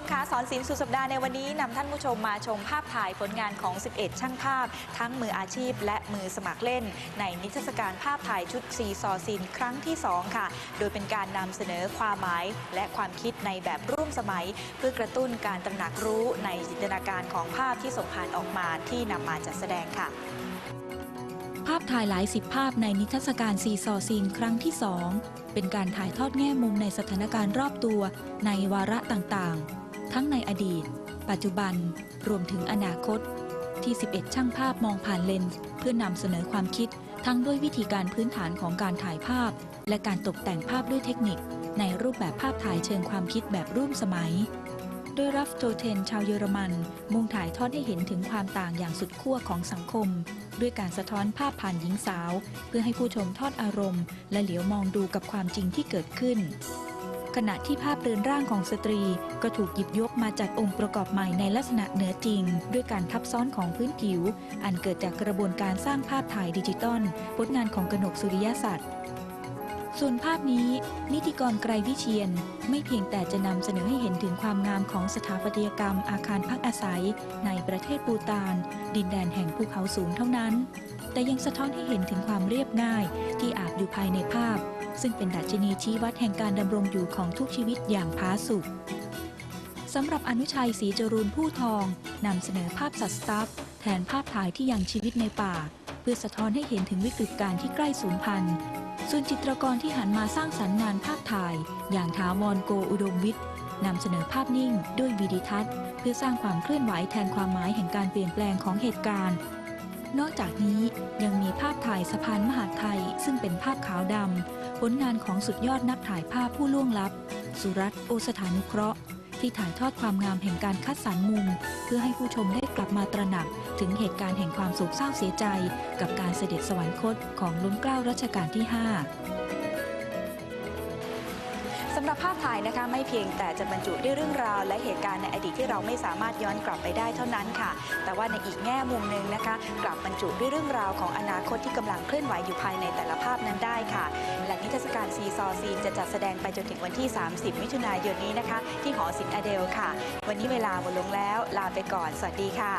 มคะสอนศิลป์สุดสัปดาห์ในวันนี้นำท่านผู้ชมมาชมภาพถ่ายผลงานของ 11 ช่างภาพ ทั้งมืออาชีพ และมือสมัครเล่น ในนิทรรศการภาพถ่ายชุดซีซอซินครั้งที่ 2 ค่ะ โดยเป็นการนำเสนอความหมายและความคิดในแบบร่วมสมัย เพื่อกระตุ้นการตระหนักรู้ในจินตนาการของภาพที่ส่งผ่านออกมาที่นำมาจัดแสดงค่ะภาพถ่ายหลายสิบภาพในนิทรรศการซีซอซีนครั้งที่2เป็นการถ่ายทอดแง่มุมในสถานการณ์รอบตัวในวาระต่างๆ ทั้งในอดีต ปัจจุบัน รวมถึงอนาคต ที่ 11 ช่างภาพมองผ่านเลนส์เพื่อนำเสนอความคิดทั้งด้วยวิธีการพื้นฐานของการถ่ายภาพ และการตกแต่งภาพด้วยเทคนิค ในรูปแบบภาพถ่ายเชิงความคิดแบบร่วมสมัย โดยรัฟโจเทนชาวเยอรมัน มุ่งถ่ายทอดให้เห็นถึงความต่างอย่างสุดขั้วของสังคม ด้วยการสะท้อนภาพผ่านหญิงสาว เพื่อให้ผู้ชมทอดอารมณ์ และเหลียวมองดูกับความจริงที่เกิดขึ้น ขณะที่ภาพเรือนร่างของสตรี ก็ถูกหยิบยกมาจัดองค์ประกอบใหม่ในลักษณะเหนือจริง ด้วยการทับซ้อนของพื้นผิว อันเกิดจากกระบวนการสร้างภาพถ่ายดิจิตอลผลงานของกนกสุริยสัตว์ส่วนภาพนี้ นิติกรไกรวิเชียน ไม่เพียงแต่จะนำเสนอให้เห็นถึงความงามของสถาปัตยกรรมอาคารพักอาศัย ในประเทศปูตาน ดินแดนแห่งภูเขาสูงเท่านั้น แต่ยังสะท้อนให้เห็นถึงความเรียบง่ายที่อาบอยู่ภายในภาพ ซึ่งเป็นดัชนีชี้วัดแห่งการดำรงอยู่ของทุกชีวิตอย่างผาสุกสำหรับอนุชัยศรีจรูนผู้ทองนำเสนอภาพสัตว์สตัฟแทนภาพถ่ายที่ยังชีวิตในป่า เพื่อสะท้อนให้เห็นถึงวิกฤตการณ์ที่ใกล้สูญพันธุ์ส่วนจิตรกรที่หันมาสร้างสรรค์งานภาพถ่าย อย่างถาวรโกอุดมวิทย์นำเสนอภาพนิ่งด้วยวิดิทัศน์ เพื่อสร้างความเคลื่อนไหวแทนความหมายแห่งการเปลี่ยนแปลงของเหตุการณ์ นอกจากนี้ยังมีภาพถ่ายสะพานมหาไทย ซึ่งเป็นภาพขาวดำ ผลงานของสุดยอดนักถ่ายภาพผู้ล่วงลับ สุรัตโอสถานุเคราะห์ ที่ถ่ายทอดความงามแห่งการคัดสรรมุม เพื่อให้ผู้ชมได้กลับมาตระหนัก ถึงเหตุการณ์แห่งความโศกเศร้าเสียใจ กับการเสด็จสวรรคตของล้นเกล้ารัชกาลที่ 5 สำหรับภาพถ่ายนะคะไม่เพียงแต่จะบรรจุด้วยเรื่องราว และเหตุการณ์ในอดีตที่เราไม่สามารถย้อนกลับไปได้เท่านั้นค่ะ แต่ว่าในอีกแง่มุมหนึ่งนะคะ กลับบรรจุด้วยเรื่องราวของอนาคตที่กำลังเคลื่อนไหวอยู่ภายในแต่ละภาพนั้นได้ค่ะ และนิทรรศการซีซอซีนจะจัดแสดงไปจนถึงวันที่ 30 มิถุนายนนี้นะคะ ที่หอศิลป์อเดลค่ะ วันนี้เวลาหมดลงแล้ว ลาไปก่อน สวัสดีค่ะ